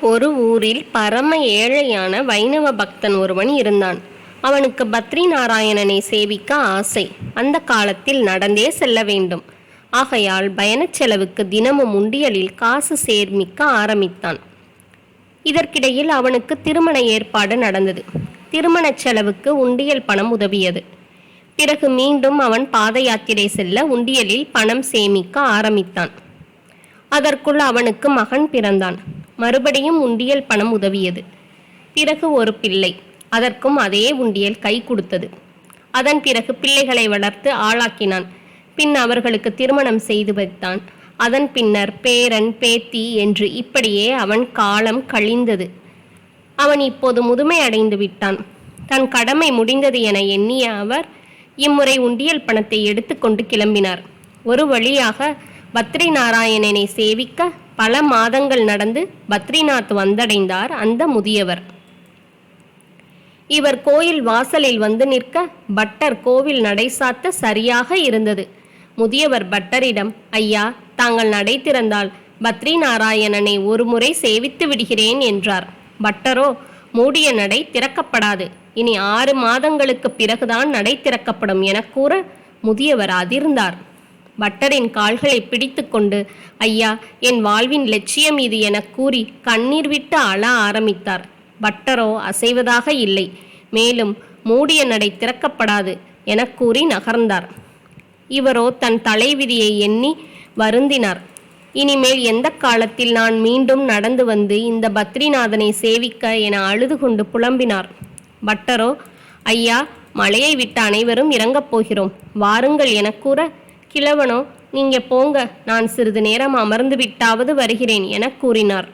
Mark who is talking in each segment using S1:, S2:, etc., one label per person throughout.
S1: ஒரு ஊரில் பரம ஏழையான வைணவ பக்தன் ஒருவன் இருந்தான். அவனுக்கு பத்ரி நாராயணனை சேவிக்க ஆசை. அந்த காலத்தில் நடந்தே செல்ல வேண்டும். ஆகையால் பயணச் செலவுக்கு தினமும் உண்டியலில் காசு சேர்மிக்க ஆரம்பித்தான். இதற்கிடையில் அவனுக்கு திருமண ஏற்பாடு நடந்தது. திருமணச் செலவுக்கு உண்டியல் பணம் உதவியது. பிறகு மீண்டும் அவன் பாத யாத்திரை செல்ல உண்டியலில் பணம் சேமிக்க ஆரம்பித்தான். அதற்குள் அவனுக்கு மகன் பிறந்தான். மறுபடியும் உண்டியல் பணம் உதவியது. பிறகு ஒரு பிள்ளை அதற்கும் அதே உண்டியல் கை கொடுத்தது. அதன் பிறகு பிள்ளைகளை வளர்த்து ஆளாக்கினான். பின் அவர்களுக்கு திருமணம் செய்து வைத்தான். அதன் பின்னர் பேரன் பேத்தி என்று இப்படியே அவன் காலம் கழிந்தது. அவன் இப்போது முதுமை அடைந்து விட்டான். தன் கடமை முடிந்தது என எண்ணிய அவர் இம்முறை உண்டியல் பணத்தை எடுத்துக்கொண்டு கிளம்பினார். ஒரு வழியாக பத்ரி நாராயணனை சேவிக்க பல மாதங்கள் நடந்து பத்ரிநாத் வந்தடைந்தார் அந்த முதியவர். இவர் கோயில் வாசலில் வந்து நிற்க பட்டர் கோவில் நடை சாத்த சரியாக இருந்தது. முதியவர் பட்டரிடம் ஐயா தாங்கள் நடை திறந்தால் பத்ரி நாராயணனை சேவித்து விடுகிறேன் என்றார். பட்டரோ மூடிய நடை திறக்கப்படாது. இனி ஆறு மாதங்களுக்கு பிறகுதான் நடை திறக்கப்படும் என கூற முதியவர் அதிர்ந்தார். பட்டரின் கால்களை பிடித்துக்கொண்டு ஐயா என் வாழ்வின் லட்சியம் இது என கூறி கண்ணீர் விட்டு அழ ஆரம்பித்தார். பட்டரோ அசைவதாக இல்லை. மேலும் மூடிய நடை திறக்கப்படாது என கூறி நகர்ந்தார். இவரோ தன் தலைவிதியை எண்ணி வருந்தினார். இனிமேல் எந்த காலத்தில் நான் மீண்டும் நடந்து வந்து இந்த பத்ரிநாதனை சேவிக்க என அழுது கொண்டு புலம்பினார். பட்டரோ ஐயா மலையை விட்டு அனைவரும் இறங்கப் போகிறோம். வாருங்கள் என கூற கிழவனோ நீங்க போங்க நான் சிறிது நேரம் அமர்ந்து விட்டாவது வருகிறேன் என கூறினார்.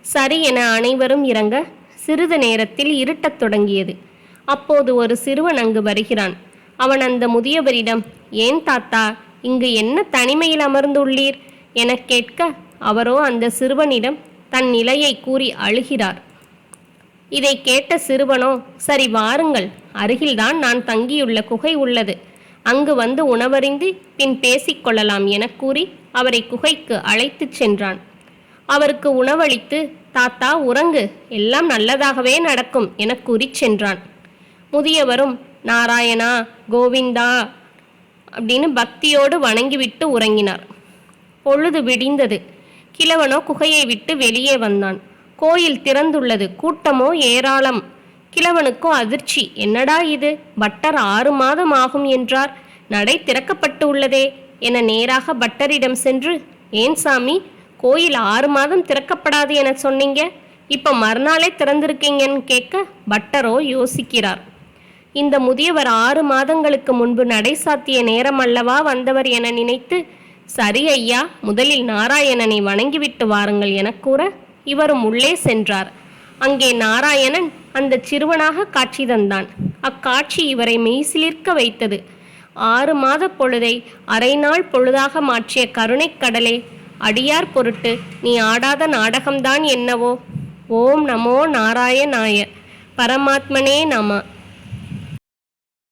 S1: சரி என அனைவரும் இறங்க சிறிது நேரத்தில் இருட்டத் தொடங்கியது. அப்போது ஒரு சிறுவன் அங்கு வருகிறான். அவன் அந்த முதியவரிடம் ஏன் தாத்தா இங்கு என்ன தனிமையில் அமர்ந்துள்ளீர்? எனக் கேட்க அவரோ அந்த சிறுவனிடம் தன் நிலையை கூறி அழுகிறார். இதை கேட்ட சிறுவனோ சரி வாருங்கள் அருகில்தான் நான் தங்கியுள்ள குகை உள்ளது. அங்கு வந்து உணவறிந்து பின் பேசிக்கொள்ளலாம் என கூறி அவரை குகைக்கு அழைத்துச் சென்றான். அவருக்கு உணவளித்து தாத்தா உறங்கு எல்லாம் நல்லதாகவே நடக்கும் என கூறி சென்றான். முதியவரும் நாராயணா கோவிந்தா அப்படின்னு பக்தியோடு வணங்கிவிட்டு உறங்கினார். பொழுது விடிந்தது. கிழவனோ குகையை விட்டு வெளியே வந்தான். கோயில் திறந்துள்ளது. கூட்டமோ ஏராளம். கிழவனுக்கும் அதிர்ச்சி. என்னடா இது? பட்டர் ஆறு மாதம் ஆகும் என்றார். நடை திறக்கப்பட்டு உள்ளதே என நேராக பட்டரிடம் சென்று ஏன் சாமி கோயில் ஆறு மாதம் திறக்கப்படாது என சொன்னீங்க. இப்போ மறுநாளே திறந்திருக்கீங்கன்னு கேட்க பட்டரோ யோசிக்கிறார். இந்த முதியவர் ஆறு மாதங்களுக்கு முன்பு நடை சாத்திய நேரம் அல்லவா வந்தவர் என நினைத்து சரி ஐயா முதலில் நாராயணனை வணங்கிவிட்டு வாருங்கள் என கூற இவரும் உள்ளே சென்றார். அங்கே நாராயணன் அந்த சிறுவனாக காட்சி தந்தான். அக்காட்சி இவரை மெய்சிலிர்க்க வைத்தது. ஆறு மாத பொழுதை அரை நாள் பொழுதாக மாற்றிய கருணைக் கடலே அடியார் பொருட்டு நீ ஆடாத நாடகம்தான் என்னவோ? ஓம் நமோ நாராயணாய. பரமாத்மனே நம.